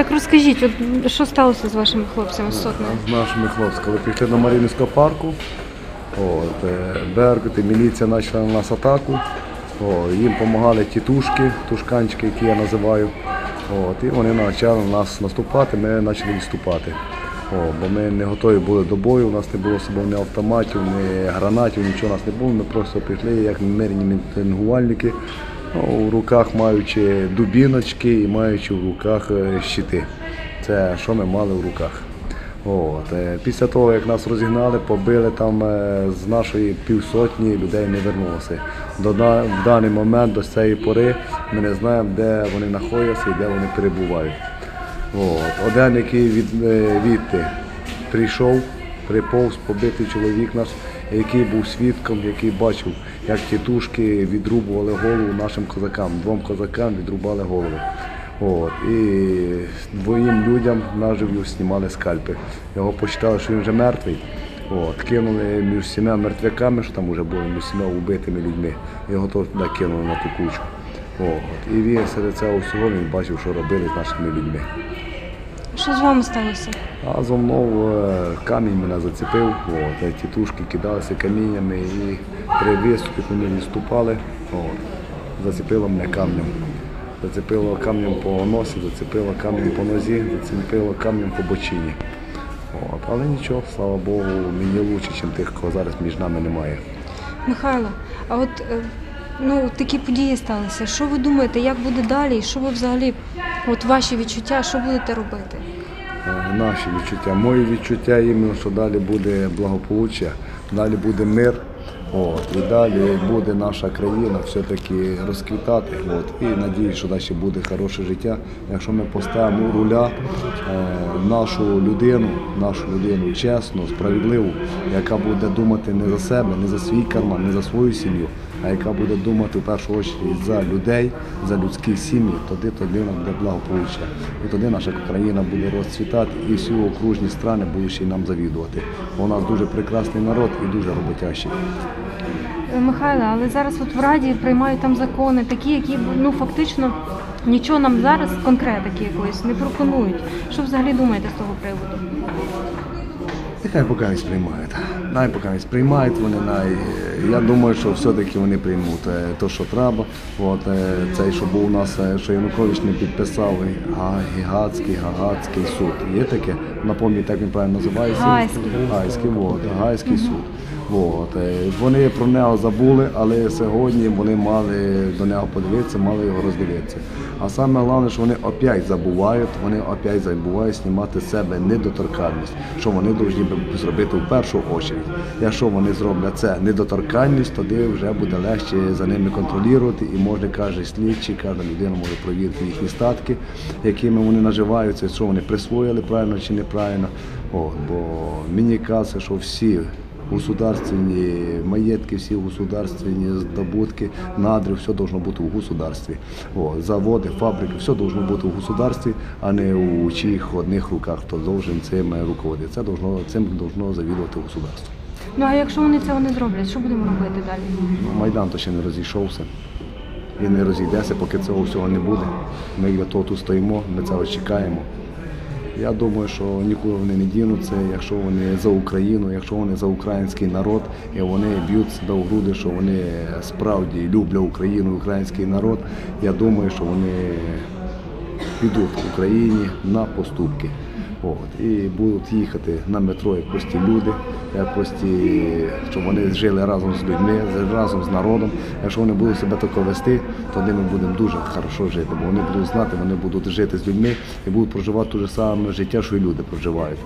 Так розкажіть, от що сталося з вашими хлопцями з сотнею? З нашими хлопцями, коли пішли до Марінівського парку, от, е, Беркут і міліція почала на нас атаку. О, їм допомагали тітушки, тушканчики, які я називаю. От, і вони почали на нас наступати, ми почали відступати. О, бо ми не готові були до бою, у нас не було з собою ні автоматів, ні гранатів, нічого у нас не було. Ми просто прийшли як мирні мітингувальники, ну, у руках маючи дубіночки і маючи в руках е, щити. Це що ми мали в руках. От. е, Після того, як нас розігнали, побили там е, з нашої півсотні людей не вернулося. До, в даний момент, до цієї пори, ми не знаємо, де вони знаходяться і де вони перебувають. От. Один, який від, відти прийшов, приповз, побитий чоловік наш, який був свідком, який бачив, як тітушки відрубували голову нашим козакам. Двом козакам відрубали голови. От. І двоїм людям нажив'ю знімали скальпи. Його посчитали, що він вже мертвий. От. Кинули між сіма мертвяками, що там вже було між сіма убитими людьми. Його теж туди кинули на ту кучу. От. І він серед цього всього він бачив, що робили з нашими людьми. Що з вами сталося? А зо мною камінь мене зацепив, от, тітушки кидалися каміннями і при виступі, ми відступали, от, зацепило мене камнем. Зацепило камнем по носі, зацепило камнем по нозі, зацепило камнем по бочині. От, але нічого, слава Богу, мені краще, ніж тих, кого зараз між нами немає. Михайло, а от е, ну, такі події сталися. Що ви думаєте, як буде далі? Що ви взагалі, от ваші відчуття, що будете робити? Е, наші відчуття. Мої відчуття іменно, що далі буде благополуччя, далі буде мир. От, і далі буде наша країна все-таки розквітати. От, і надіюсь, що далі буде хороше життя. Якщо ми поставимо руля е, нашу людину, нашу людину чесну, справедливу, яка буде думати не за себе, не за свій карман, не за свою сім'ю, а яка буде думати в першу чергу за людей, за людські сім'ї, тоді тоді нам буде благополуччя. І тоді наша країна буде розцвітати, і всі окружні страни будуть ще й нам завідувати. У нас дуже прекрасний народ і дуже роботящий. Михайло, але зараз от в Раді приймають там закони, такі, які ну фактично нічого нам зараз конкретики якоїсь не пропонують. Що взагалі думаєте з того приводу? Нехай поки не сприймають. Най поки не сприймають вони, най. Я думаю, що все-таки вони приймуть те, що треба. От е, цей, що був у нас, е, що Янукович не підписав Гігацький, Гагацький суд. Є таке? напомню, як він правильно називається? Гайський. Гайський, от, Гайський суд. От. е, Вони про нього забули, але сьогодні вони мали до нього подивитися, мали його роздивитися. А саме головне, що вони опять забувають, вони опять забувають знімати з себе недоторканність, що вони повинні зробити в першу очередь. Якщо вони зроблять це недоторканність, тоді вже буде легше за ними контролювати і може каже слідчий, кожна людина може провірити їхні статки, якими вони наживаються, що вони присвоїли правильно чи неправильно. От, бо мені кажеться, що всі государственні маєтки, всі государственні здобутки, надри, все должно бути в государстві. О, заводи, фабрики, все должно бути в государстві, а не у чиїх одних руках, хто должен цим руководити. Це должно, цим должно завідувати государство. Ну а якщо вони цього не зроблять, що будемо робити далі? Ну, Майдан то ще не розійшовся. І не розійдеться, поки цього всього не буде. Ми для того тут стоїмо, ми цього чекаємо. Я думаю, що нікуди вони не дінуться, якщо вони за Україну, якщо вони за український народ, і вони б'ють себе в груди, що вони справді люблять Україну, український народ. Я думаю, що вони підуть в Україні на поступки. От, і будуть їхати на метро як прості люди, як прості, щоб вони жили разом з людьми, разом з народом. Якщо вони будуть себе тако вести, то ми будемо дуже хорошо жити, бо вони будуть знати, вони будуть жити з людьми і будуть проживати те ж саме життя, що і люди проживають.